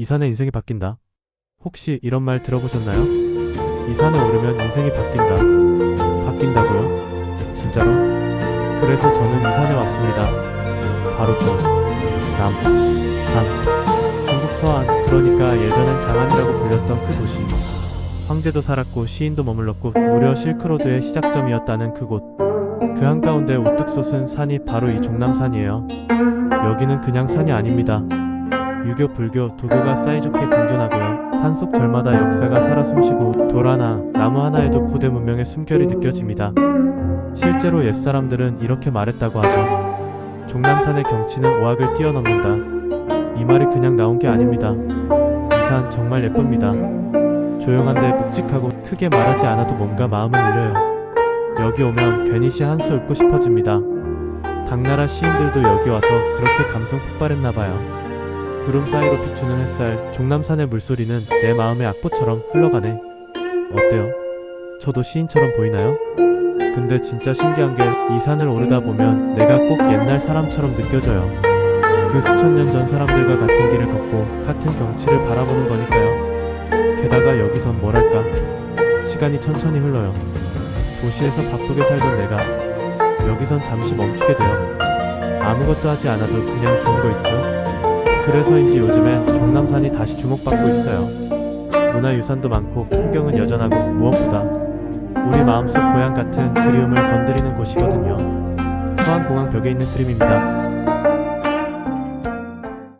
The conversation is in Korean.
이 산에 인생이 바뀐다. 혹시 이런 말 들어보셨나요? 이 산에 오르면 인생이 바뀐다. 바뀐다고요? 진짜로? 그래서 저는 이 산에 왔습니다. 바로 저 남, 산, 중국 서안, 그러니까 예전엔 장안이라고 불렸던 그 도시. 황제도 살았고 시인도 머물렀고 무려 실크로드의 시작점이었다는 그곳. 그 한가운데 우뚝 솟은 산이 바로 이 종남산이에요. 여기는 그냥 산이 아닙니다. 유교, 불교, 도교가 사이좋게 공존하고요. 산속 절마다 역사가 살아 숨쉬고 돌 하나, 나무 하나에도 고대 문명의 숨결이 느껴집니다. 실제로 옛사람들은 이렇게 말했다고 하죠. 종남산의 경치는 오악을 뛰어넘는다. 이 말이 그냥 나온 게 아닙니다. 이 산 정말 예쁩니다. 조용한데 묵직하고 크게 말하지 않아도 뭔가 마음을 울려요. 여기 오면 괜히 시 한수 읊고 싶어집니다. 당나라 시인들도 여기 와서 그렇게 감성 폭발했나봐요. 구름 사이로 비추는 햇살, 종남산의 물소리는 내 마음의 악보처럼 흘러가네. 어때요? 저도 시인처럼 보이나요? 근데 진짜 신기한 게 이 산을 오르다 보면 내가 꼭 옛날 사람처럼 느껴져요. 그 수천 년 전 사람들과 같은 길을 걷고 같은 경치를 바라보는 거니까요. 게다가 여기선 뭐랄까 시간이 천천히 흘러요. 도시에서 바쁘게 살던 내가 여기선 잠시 멈추게 돼요. 아무것도 하지 않아도 그냥 좋은 거 있죠. 그래서인지 요즘엔 종남산이 다시 주목받고 있어요. 문화유산도 많고 풍경은 여전하고 무엇보다 우리 마음속 고향 같은 그리움을 건드리는 곳이거든요. 서안공항 벽에 있는 그림입니다.